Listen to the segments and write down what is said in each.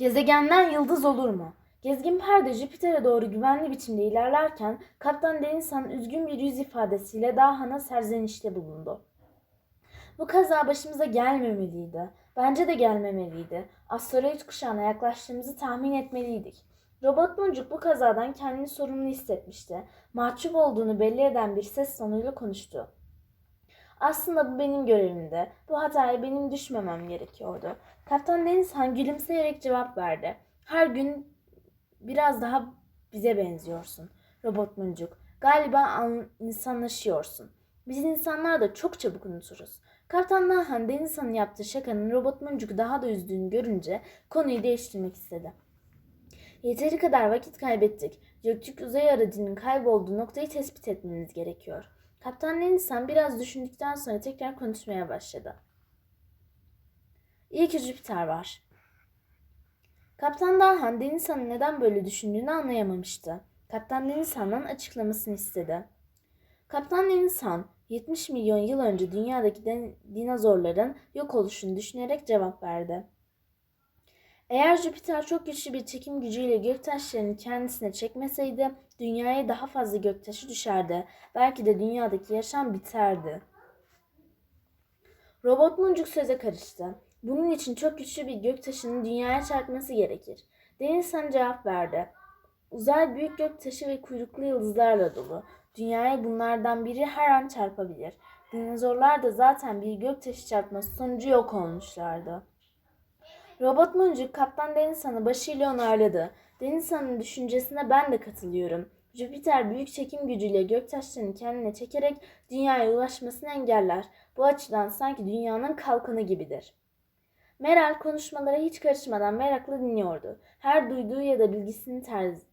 Gezegenden yıldız olur mu? Gezgin perde Jüpiter'e doğru güvenli biçimde ilerlerken Kaptan Denizhan üzgün bir yüz ifadesiyle Dahan'a serzenişte bulundu. Bu kaza başımıza gelmemeliydi. Bence de gelmemeliydi. Asteroid kuşağına yaklaştığımızı tahmin etmeliydik. Robot Boncuk bu kazadan kendini sorumlu hissetmişti. Mahcup olduğunu belli eden bir ses tonuyla konuştu. Aslında bu benim görevimdi. Bu hataya benim düşmemem gerekiyordu. Kaptan Denizhan gülümseyerek cevap verdi. Her gün biraz daha bize benziyorsun. Robot Muncuk. Galiba an- insanlaşıyorsun. Biz insanlar da çok çabuk unuturuz. Kaptan Nahan Denizhan'ın yaptığı şakanın Robot Muncuk'u daha da üzdüğünü görünce konuyu değiştirmek istedi. Yeteri kadar vakit kaybettik. Göktürk uzay aracının kaybolduğu noktayı tespit etmeniz gerekiyor. Kaptan Denizhan biraz düşündükten sonra tekrar konuşmaya başladı. İyi ki Jüpiter var. Kaptan Dahan Denizhan'ın neden böyle düşündüğünü anlayamamıştı. Kaptan Denizhan'dan açıklamasını istedi. Kaptan Denizhan 70 milyon yıl önce dünyadaki dinozorların yok oluşunu düşünerek cevap verdi. Eğer Jüpiter çok güçlü bir çekim gücüyle göktaşlarını kendisine çekmeseydi dünyaya daha fazla göktaşı düşerdi. Belki de dünyadaki yaşam biterdi. Robot Muncuk söze karıştı. Bunun için çok güçlü bir göktaşının dünyaya çarpması gerekir. Denizhan cevap verdi. Uzay büyük göktaşı ve kuyruklu yıldızlarla dolu. Dünyaya bunlardan biri her an çarpabilir. Dinozorlar da zaten bir göktaşı çarpması sonucu yok olmuşlardı. Robot Muncuk Kaptan Denizhan'ı başıyla onayladı. Denizhan'ın düşüncesine ben de katılıyorum. Jüpiter büyük çekim gücüyle göktaşlarını kendine çekerek dünyaya ulaşmasını engeller. Bu açıdan sanki dünyanın kalkanı gibidir. Meral konuşmalara hiç karışmadan merakla dinliyordu. Her duyduğu ya da bilgisini taz-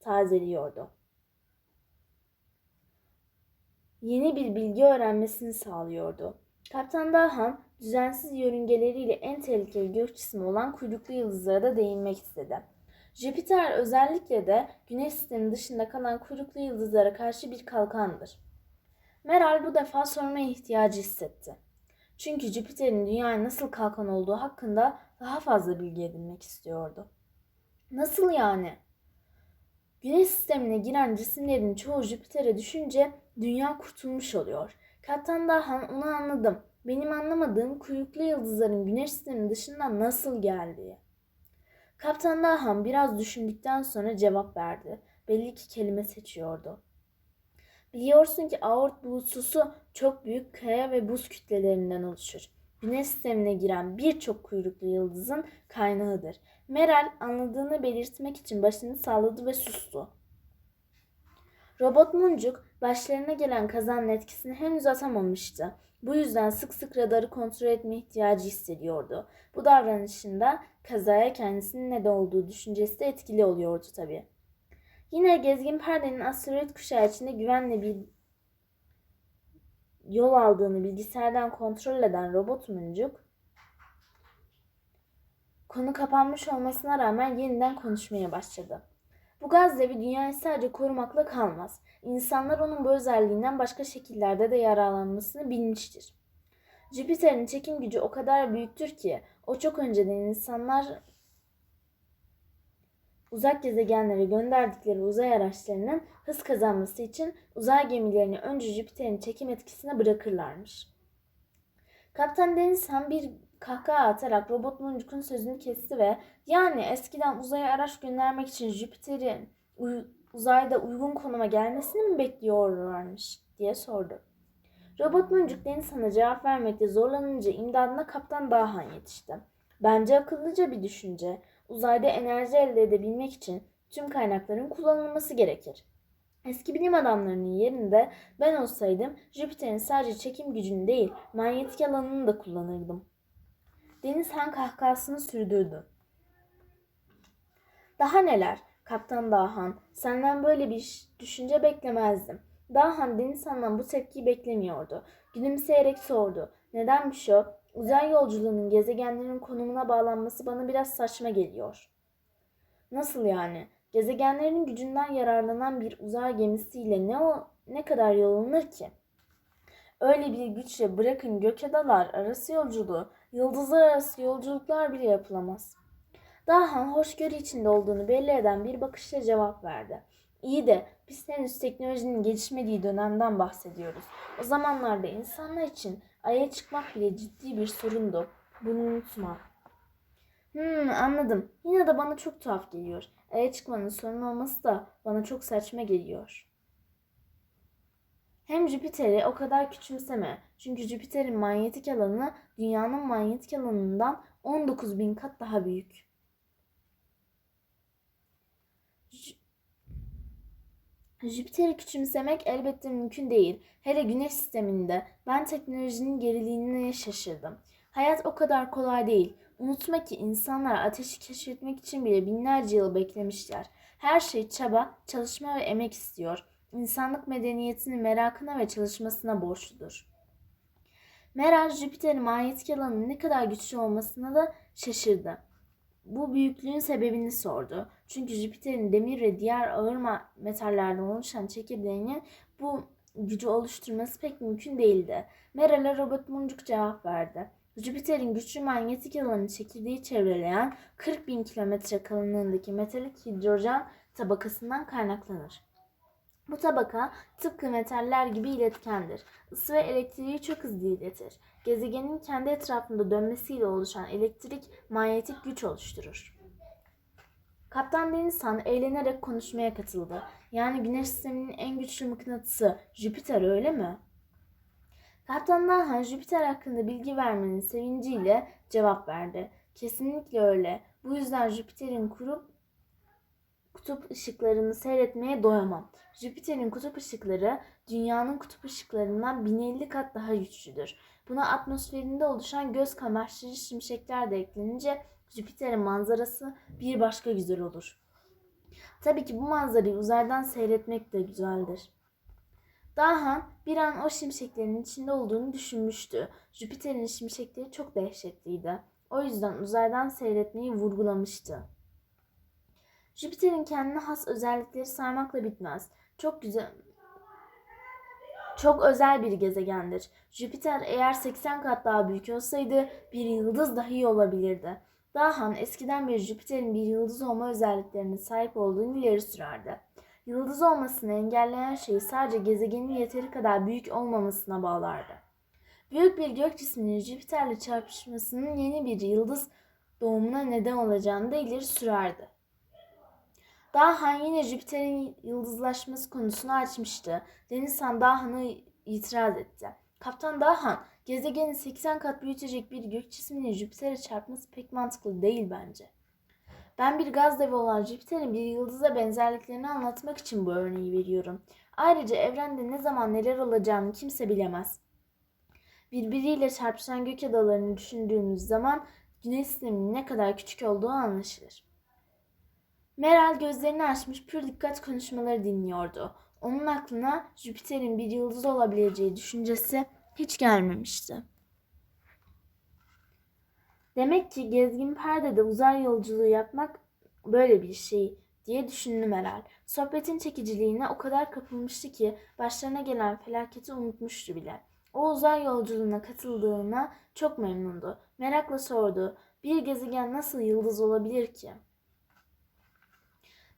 tazeliyordu. Yeni bir bilgi öğrenmesini sağlıyordu. Kaptan Dahan düzensiz yörüngeleriyle en tehlikeli gök cismi olan kuyruklu yıldızlara da değinmek istedi. Jüpiter özellikle de Güneş sistemi dışında kalan kuyruklu yıldızlara karşı bir kalkandır. Meral bu defa sormaya ihtiyacı hissetti. Çünkü Jüpiter'in dünyaya nasıl kalkan olduğu hakkında daha fazla bilgi edinmek istiyordu. Nasıl yani? Güneş sistemine giren cisimlerin çoğu Jüpiter'e düşünce dünya kurtulmuş oluyor. Kaptan Dahan onu anladım. Benim anlamadığım kuyruklu yıldızların güneş sistemi dışından nasıl geldiği. Kaptan Dahan biraz düşündükten sonra cevap verdi. Belli ki kelime seçiyordu. Biliyorsun ki aort bulutsusu çok büyük kaya ve buz kütlelerinden oluşur. Güneş sistemine giren birçok kuyruklu yıldızın kaynağıdır. Meral anladığını belirtmek için başını salladı ve sustu. Robot Muncuk başlarına gelen kazanın etkisini henüz atamamıştı. Bu yüzden sık sık radarı kontrol etme ihtiyacı hissediyordu. Bu davranışında kazaya kendisinin ne de olduğu düşüncesi de etkili oluyordu tabii. Yine gezgin perdenin asteroid kuşağı içinde güvenle bir yol aldığını bilgisayardan kontrol eden robot muncuk konu kapanmış olmasına rağmen yeniden konuşmaya başladı. Bu gaz devi dünyayı sadece korumakla kalmaz. İnsanlar onun bu özelliğinden başka şekillerde de yararlanmasını bilmiştir. Jüpiter'in çekim gücü o kadar büyüktür ki o çok önceden insanlar uzak gezegenlere gönderdikleri uzay araçlarının hız kazanması için uzay gemilerini önce Jüpiter'in çekim etkisine bırakırlarmış. Kaptan Denizhan bir kahkaha atarak robot Muncuk'un sözünü kesti ve yani eskiden uzaya araç göndermek için Jüpiter'in uzayda uygun konuma gelmesini mi bekliyorlarmış diye sordu. Robot Muncuk Denizhan'a cevap vermekte zorlanınca imdadına Kaptan Dahan yetişti. Bence akıllıca bir düşünce. Uzayda enerji elde edebilmek için tüm kaynakların kullanılması gerekir. Eski bilim adamlarının yerinde ben olsaydım Jüpiter'in sadece çekim gücünü değil manyetik alanını da kullanırdım. Denizhan kahkahasını sürdürdü. Daha neler? Kaptan Dahan, senden böyle bir düşünce beklemezdim. Dahan Denizhan'dan bu tepkiyi beklemiyordu. Gülümseyerek sordu. Nedenmiş o? Uzay yolculuğunun gezegenlerin konumuna bağlanması bana biraz saçma geliyor. Nasıl yani? Gezegenlerin gücünden yararlanan bir uzay gemisiyle ne o ne kadar yol alınır ki? Öyle bir güçle bırakın gökadalar arası yolculuğu, yıldızlar arası yolculuklar bile yapılamaz. Dahan hoşgörü içinde olduğunu belli eden bir bakışla cevap verdi. İyi de biz henüz teknolojinin gelişmediği dönemden bahsediyoruz. O zamanlarda insanlar için Ay'a çıkmak bile ciddi bir sorundu. Bunu unutma. Hmm anladım. Yine de bana çok tuhaf geliyor. Ay'a çıkmanın sorun olması da bana çok saçma geliyor. Hem Jüpiter'i o kadar küçümseme. Çünkü Jüpiter'in manyetik alanı dünyanın manyetik alanından 19 bin kat daha büyük. Jü- Jüpiter'i küçümsemek elbette mümkün değil. Hele Güneş sisteminde ben teknolojinin geriliğine şaşırdım. Hayat o kadar kolay değil. Unutma ki insanlar ateşi keşfetmek için bile binlerce yıl beklemişler. Her şey çaba, çalışma ve emek istiyor. İnsanlık medeniyetinin merakına ve çalışmasına borçludur. Meral Jüpiter'in manyetik alanının ne kadar güçlü olmasına da şaşırdı. Bu büyüklüğün sebebini sordu. Çünkü Jüpiter'in demir ve diğer ağır metallerden oluşan çekirdeğinin bu gücü oluşturması pek mümkün değildi. Meral'e Robert Muncuk cevap verdi. Jüpiter'in güçlü manyetik alanı çekirdeği çevreleyen 40 bin kilometre kalınlığındaki metalik hidrojen tabakasından kaynaklanır. Bu tabaka tıpkı metaller gibi iletkendir. Isı ve elektriği çok hızlı iletir. Gezegenin kendi etrafında dönmesiyle oluşan elektrik manyetik güç oluşturur. Kaptan Denizhan eğlenerek konuşmaya katıldı. Yani Güneş sisteminin en güçlü mıknatısı Jüpiter öyle mi? Kaptan Dahan Jüpiter hakkında bilgi vermenin sevinciyle cevap verdi. Kesinlikle öyle. Bu yüzden Jüpiter'in kurup kutup ışıklarını seyretmeye doyamam. Jüpiter'in kutup ışıkları dünyanın kutup ışıklarından 1050 kat daha güçlüdür. Buna atmosferinde oluşan göz kamaştırıcı şimşekler de eklenince Jüpiter'in manzarası bir başka güzel olur. Tabii ki bu manzarayı uzaydan seyretmek de güzeldir. Dahan bir an o şimşeklerin içinde olduğunu düşünmüştü. Jüpiter'in şimşekleri çok dehşetliydi. O yüzden uzaydan seyretmeyi vurgulamıştı. Jüpiter'in kendine has özellikleri saymakla bitmez. Çok güzel çok özel bir gezegendir. Jüpiter eğer 80 kat daha büyük olsaydı bir yıldız dahi olabilirdi. Dahan eskiden beri Jüpiter'in bir yıldız olma özelliklerine sahip olduğunu ileri sürerdi. Yıldız olmasını engelleyen şey sadece gezegenin yeteri kadar büyük olmamasına bağlardı. Büyük bir gök cisminin Jüpiter'le çarpışmasının yeni bir yıldız doğumuna neden olacağını da ileri sürerdi. Dahan yine Jüpiter'in yıldızlaşması konusunu açmıştı. Denizhan Dahan'a itiraz etti. Kaptan Dahan, gezegeni 80 kat büyütecek bir gök cisminin Jüpiter'e çarpması pek mantıklı değil bence. Ben bir gaz devi olan Jüpiter'in bir yıldıza benzerliklerini anlatmak için bu örneği veriyorum. Ayrıca evrende ne zaman neler olacağını kimse bilemez. Birbiriyle çarpışan gök adalarını düşündüğümüz zaman Güneş sisteminin ne kadar küçük olduğu anlaşılır. Meral gözlerini açmış pür dikkat konuşmaları dinliyordu. Onun aklına Jüpiter'in bir yıldız olabileceği düşüncesi hiç gelmemişti. Demek ki gezgin perdede uzay yolculuğu yapmak böyle bir şey diye düşündü Meral. Sohbetin çekiciliğine o kadar kapılmıştı ki başlarına gelen felaketi unutmuştu bile. O uzay yolculuğuna katıldığına çok memnundu. Merakla sordu. Bir gezegen nasıl yıldız olabilir ki?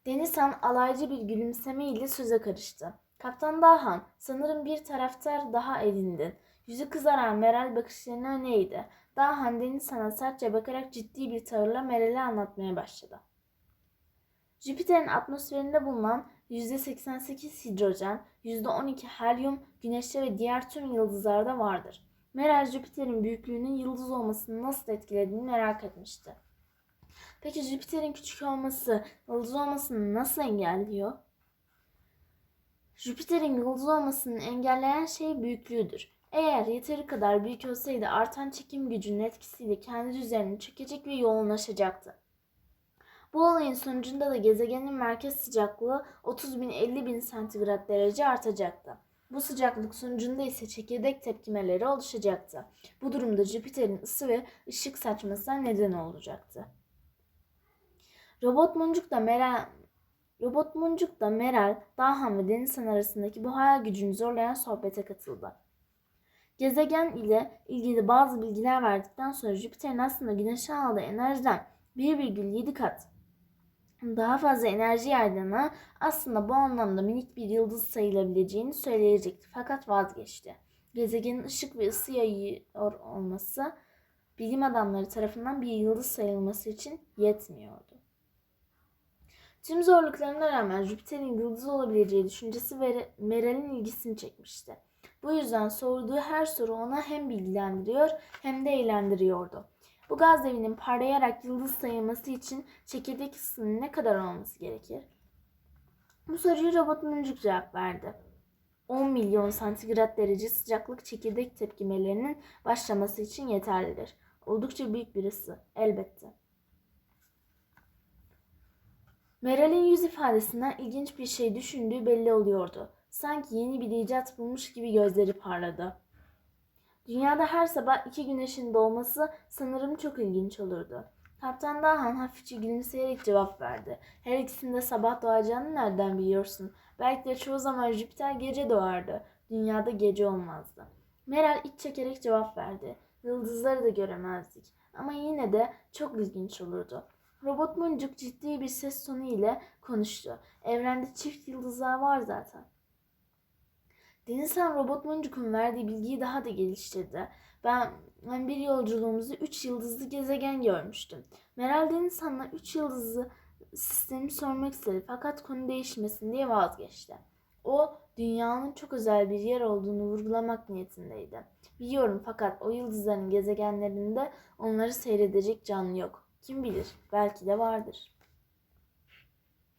Denizhan alaycı bir gülümsemeyle söze karıştı. Kaptan Dahan, sanırım bir taraftar daha edindin. Yüzü kızaran Meral bakışlarını öneydi. Dahan Denizhan'a sertçe bakarak ciddi bir tavırla Meral'i anlatmaya başladı. Jüpiter'in atmosferinde bulunan %88 hidrojen, %12 helyum, güneşte ve diğer tüm yıldızlarda vardır. Meral Jüpiter'in büyüklüğünün yıldız olmasını nasıl etkilediğini merak etmişti. Peki Jüpiter'in küçük olması yıldız olmasını nasıl engelliyor? Jüpiter'in yıldız olmasını engelleyen şey büyüklüğüdür. Eğer yeteri kadar büyük olsaydı artan çekim gücünün etkisiyle kendi üzerine çökecek ve yoğunlaşacaktı. Bu olayın sonucunda da gezegenin merkez sıcaklığı 30 bin 50 bin santigrat derece artacaktı. Bu sıcaklık sonucunda ise çekirdek tepkimeleri oluşacaktı. Bu durumda Jüpiter'in ısı ve ışık saçmasına neden olacaktı. Robot Muncuk da Meral Robot Muncuk da Meral, Dahan ve Denizhan arasındaki bu hayal gücünü zorlayan sohbete katıldı. Gezegen ile ilgili bazı bilgiler verdikten sonra Jüpiter'in aslında Güneş'e aldığı enerjiden 1,7 kat daha fazla enerji yaydığını aslında bu anlamda minik bir yıldız sayılabileceğini söyleyecekti fakat vazgeçti. Gezegenin ışık ve ısı yayıyor olması bilim adamları tarafından bir yıldız sayılması için yetmiyordu. Tüm zorluklarına rağmen Jüpiter'in yıldız olabileceği düşüncesi Meral'in ilgisini çekmişti. Bu yüzden sorduğu her soru ona hem bilgilendiriyor hem de eğlendiriyordu. Bu gaz devinin parlayarak yıldız sayılması için çekirdek ısısının ne kadar olması gerekir? Bu soruyu robot Muncuk cevap verdi. 10 milyon santigrat derece sıcaklık çekirdek tepkimelerinin başlaması için yeterlidir. Oldukça büyük bir ısı, elbette. Meral'in yüz ifadesinden ilginç bir şey düşündüğü belli oluyordu. Sanki yeni bir icat bulmuş gibi gözleri parladı. Dünyada her sabah iki güneşin doğması sanırım çok ilginç olurdu. Kaptan Dahan hafifçe gülümseyerek cevap verdi. Her ikisinde sabah doğacağını nereden biliyorsun? Belki de çoğu zaman Jüpiter gece doğardı. Dünyada gece olmazdı. Meral iç çekerek cevap verdi. Yıldızları da göremezdik. Ama yine de çok ilginç olurdu. Robot Muncuk ciddi bir ses tonu ile konuştu. Evrende çift yıldızlar var zaten. Denizhan Robot Muncuk'un verdiği bilgiyi daha da geliştirdi. Ben, ben bir yolculuğumuzda 3 yıldızlı gezegen görmüştüm. Meral Denizhan'la 3 yıldızlı sistemi sormak istedi fakat konu değişmesin diye vazgeçti. O dünyanın çok özel bir yer olduğunu vurgulamak niyetindeydi. Biliyorum fakat o yıldızların gezegenlerinde onları seyredecek canlı yok. Kim bilir belki de vardır.